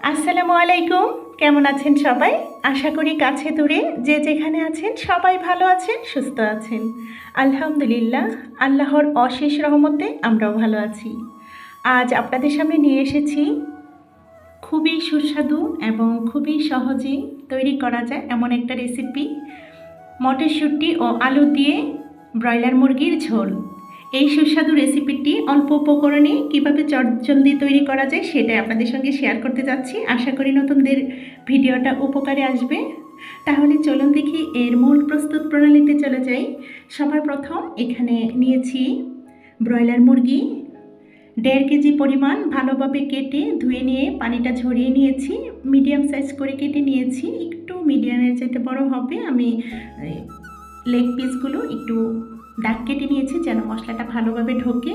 আসসালামু আলাইকুম। কেমন আছেন সবাই? আশা করি কাছে দূরে যে যেখানে আছেন সবাই ভালো আছেন, সুস্থ আছেন। আলহামদুলিল্লাহ, আল্লাহর অশেষ রহমতে আমরাও ভালো আছি। আজ আপনাদের সামনে নিয়ে এসেছি খুবই সুস্বাদু এবং খুবই সহজে তৈরি করা যায় এমন একটা রেসিপি মটরশুঁটি ও আলু দিয়ে ব্রয়লার মুরগির ঝোল। এই সুস্বাদু রেসিপিটি অল্প উপকরণে কীভাবে চটজলদি তৈরি করা যায় সেটাই আপনাদের সঙ্গে শেয়ার করতে যাচ্ছি। আশা করি নতুনদের ভিডিওটা উপকারে আসবে। তাহলে চলুন দেখি এর মূল প্রস্তুত প্রণালীতে চলে যাই। সবার প্রথম এখানে নিয়েছি ব্রয়লার মুরগি। দেড় কেজি পরিমাণ ভালোভাবে কেটে ধুয়ে নিয়ে পানিটা ঝরিয়ে নিয়েছি। মিডিয়াম সাইজ করে কেটে নিয়েছি। একটু মিডিয়ামের চাইতে বড় হবে। আমি লেগ পিসগুলো একটু কেটে নিয়েছি যেন মশলাটা ভালোভাবে ঢোকে।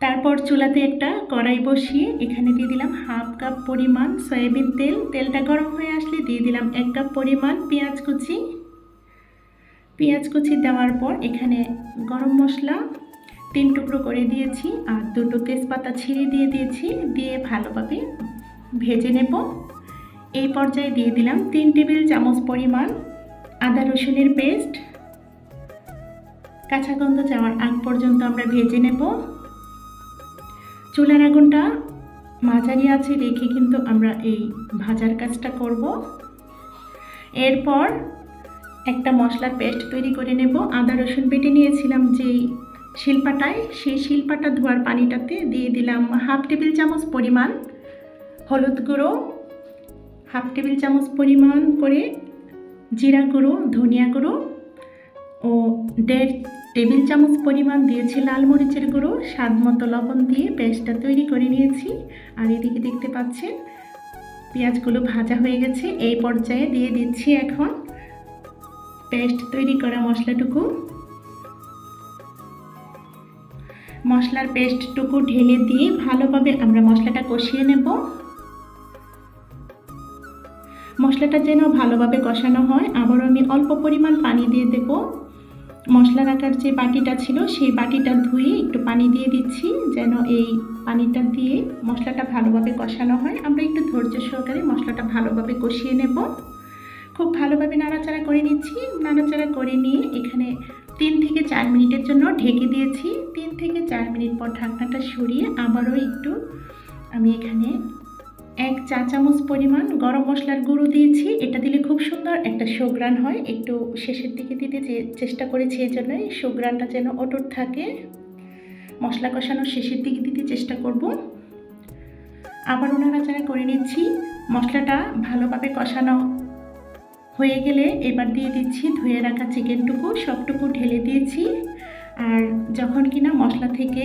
তারপর চুলাতে একটা কড়াই বসিয়ে এখানে দিয়ে দিলাম হাফ কাপ পরিমাণ সয়াবিন তেল। তেলটা গরম হয়ে আসলে দিয়ে দিলাম এক কাপ পরিমাণ পেঁয়াজ কুচি। পেঁয়াজ কুচি দেওয়ার পর এখানে গরম মশলা তিন টুকরো করে দিয়েছি আর দুটো তেজপাতা ছিঁড়ে দিয়ে দিয়েছি। দিয়ে ভালোভাবে ভেজে নেব। এই পর্যায়ে দিয়ে দিলাম তিন টেবিল চামচ পরিমাণ আদা রসুনের পেস্ট। কাঁচা গন্ধ যাওয়ার আগ পর্যন্ত আমরা ভেজে নেব। চুলার আগুনটা মাঝারি আছে রেখে কিন্তু আমরা এই ভাজার কাজটা করব। এরপর একটা মশলার পেস্ট তৈরি করে নেব। আদা, রসুন বেটে নিয়েছিলাম যেই শিল্পাটায়, সেই শিল্পাটা ধোয়ার পানিটাতে দিয়ে দিলাম হাফ টেবিল চামচ পরিমাণ হলুদ গুঁড়ো, হাফ টেবিল চামচ পরিমাণ করে জিরা গুঁড়ো, ধনিয়া গুঁড়ো ও দেড় টেবিল চামচ পরিমাণ দিয়েছি লাল মরিচের গুঁড়ো, স্বাদ মতো লবণ দিয়ে পেস্টটা তৈরি করে নিয়েছি। আর এদিকে দেখতে পাচ্ছেন, পেঁয়াজগুলো ভাজা হয়ে গেছে, এই পর্যায়ে দিয়ে দিচ্ছি এখন পেস্ট তৈরি করা মশলাটুকু। মশলার পেস্টটুকু ঢেলে দিয়ে ভালোভাবে আমরা মশলাটা কষিয়ে নেব। মশলাটা যেন ভালোভাবে কষানো হয়, আবারও আমি অল্প পরিমাণ পানি দিয়ে দেব। মশলা রাখার যে বাটিটা ছিল, সেই বাটিটা ধুয়ে একটু পানি দিয়ে দিচ্ছি, যেন এই পানিটা দিয়ে মশলাটা ভালোভাবে কষানো হয়। আমরা একটু ধৈর্য সহকারে মশলাটা ভালোভাবে কষিয়ে নেব। খুব ভালোভাবে নাড়াচাড়া করে নিচ্ছি। নাড়াচাড়া করে নিয়ে এখানে তিন থেকে চার মিনিটের জন্য ঢেকে দিয়েছি। তিন থেকে চার মিনিট পর ঢাকনাটা সরিয়ে আবারও একটু আমি এখানে এক চা চামচ পরিমাণ গরম মশলার গুঁড়ো দিয়েছি। এটা দিলে খুব সুন্দর একটা সুগ্রান হয়। একটু শেষের দিকে দিতে চেষ্টা করেছি এই জন্যই সুগ্রানটা যেন অটুট থাকে। মশলা কষানোর শেষের দিকে দিতে চেষ্টা করব। আবারও নাড়াচাড়া করে নিচ্ছি, মশলাটা ভালোভাবে কষানো হয়ে গেলে এবার দিয়ে দিচ্ছি ধুয়ে রাখা চিকেনটুকু সবটুকু ঢেলে দিয়েছি। আর যখন কিনা মশলা থেকে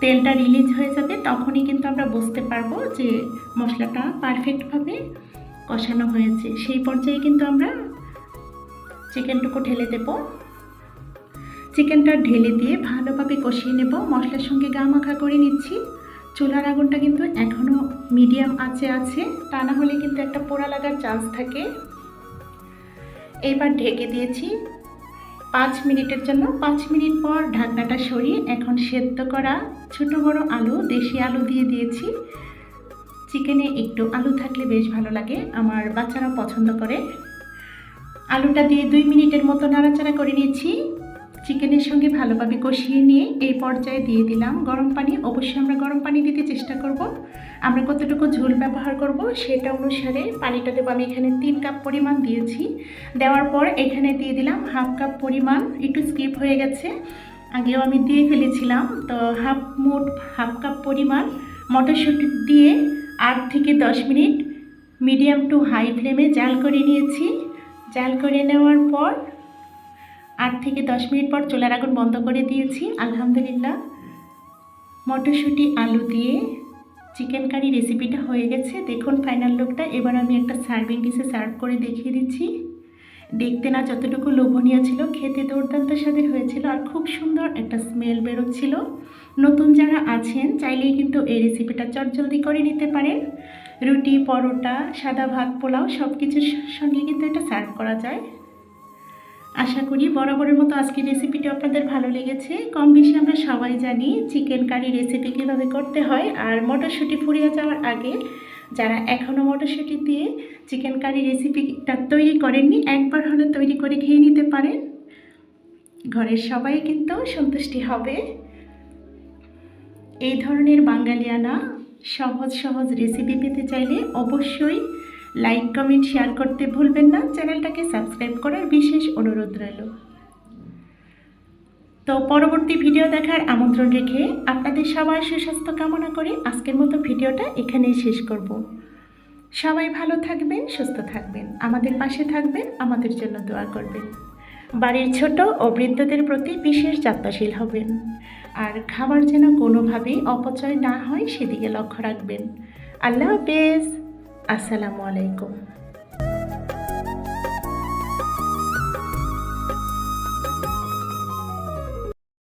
তেলটা রিলিজ হয়ে যাবে, তখনই কিন্তু আমরা বুঝতে পারব যে মশলাটা পারফেক্টভাবে কষানো হয়েছে। সেই পর্যায়ে কিন্তু আমরা চিকেনটুকু ঢেলে দেব। চিকেনটা ঢেলে দিয়ে ভালোভাবে কষিয়ে নেব। মশলার সঙ্গে গা মাখা করে নিচ্ছি। চুলার আগুনটা কিন্তু এখনও মিডিয়াম আঁচে আছে। তা না হলে কিন্তু একটা পোড়া লাগার চান্স থাকে। এবার ঢেকে দিয়েছি পাঁচ মিনিটের জন্য পাঁচ মিনিট পর ঢাকনাটা সরিয়ে এখন সেদ্ধ করা ছোট বড় আলু, দেশি আলু দিয়ে দিয়েছি। চিকেনে একটু আলু থাকলে বেশ ভালো লাগে, আমার বাচ্চারা পছন্দ করে। আলুটা দিয়ে দুই মিনিটের মতো নাড়াচাড়া করে নিয়েছি সঙ্গে ভালোভাবে কষিয়ে নিয়ে এই পর্যায়ে দিয়ে দিলাম গরম পানি। অবশ্যই আমরা গরম পানি দিতে চেষ্টা করব। আমরা কতটুকু ঝোল ব্যবহার করব সেটা অনুসারে পানিটা দেবো। আমি এখানে তিন কাপ পরিমাণ দিয়েছি। দেওয়ার পর এখানে দিয়ে দিলাম হাফ কাপ পরিমাণ, একটু স্কিপ হয়ে গেছে। আগেও আমি দিয়ে ফেলেছিলাম, তো হাফ মোট হাফ কাপ পরিমাণ মটরশুঁটি দিয়ে আট থেকে দশ মিনিট মিডিয়াম টু হাই ফ্লেমে জাল করে নিয়েছি। জাল করে নেওয়ার পর আট থেকে দশ মিনিট পর চুলার আগুন বন্ধ করে দিয়েছি, আলহামদুলিল্লাহ। মটরশুঁটি, আলু দিয়ে চিকেন কারি রেসিপিটা হয়ে গেছে। দেখুন ফাইনাল লুকটা এবার আমি একটা সার্ভিং ডিশে সার্ভ করে দেখিয়ে দিচ্ছি। দেখতে না যতটুকু লোভনীয় ছিল, খেতে দুর্দান্ত স্বাদের হয়েছিল আর খুব সুন্দর একটা স্মেল বেরোচ্ছিল। নতুন যারা আছেন, চাইলেই কিন্তু এই রেসিপিটা চটজলদি করে নিতে পারেন। রুটি, পরোটা, সাদা ভাত, পোলাও সব কিছুর সঙ্গে কিন্তু এটা সার্ভ করা যায়। আশা করি বরাবরের মতো আজকের রেসিপিটা আপনাদের ভালো লেগেছে। কম বেশি আমরা সবাই জানি চিকেন কারি রেসিপি কীভাবে করতে হয় আর মটরশুঁটি ফুরিয়ে যাওয়ার আগে যারা এখনও মটরশুঁটি দিয়ে চিকেন কারি রেসিপিটা তৈরি করেননি, একবার হলে তৈরি করে খেয়ে নিতে পারেন। ঘরের সবাই কিন্তু সন্তুষ্টি হবে। এই ধরনের বাঙালিয়ানা সহজ সহজ রেসিপি পেতে চাইলে অবশ্যই লাইক কমেন্ট শেয়ার করতে ভুলবেন না। চ্যানেলটাকে সাবস্ক্রাইব করার বিশেষ অনুরোধ রইল। তো পরবর্তী ভিডিও দেখার আমন্ত্রণ রেখে আপনাদের সবার সুস্বাস্থ্য কামনা করে আজকের মতো ভিডিওটা এখানেই শেষ করব। সবাই ভালো থাকবেন, সুস্থ থাকবেন। আমাদের পাশে থাকবেন, আমাদের জন্য দোয়া করবেন। বাড়ির ছোট ও বৃদ্ধদের প্রতি বিশেষ যত্নশীল হবেন। আর খাবার যেন কোনোভাবেই অপচয় না হয়, সেদিকে লক্ষ্য রাখবেন। আল্লাহ হাফেজ। আসসালামু আলাইকুম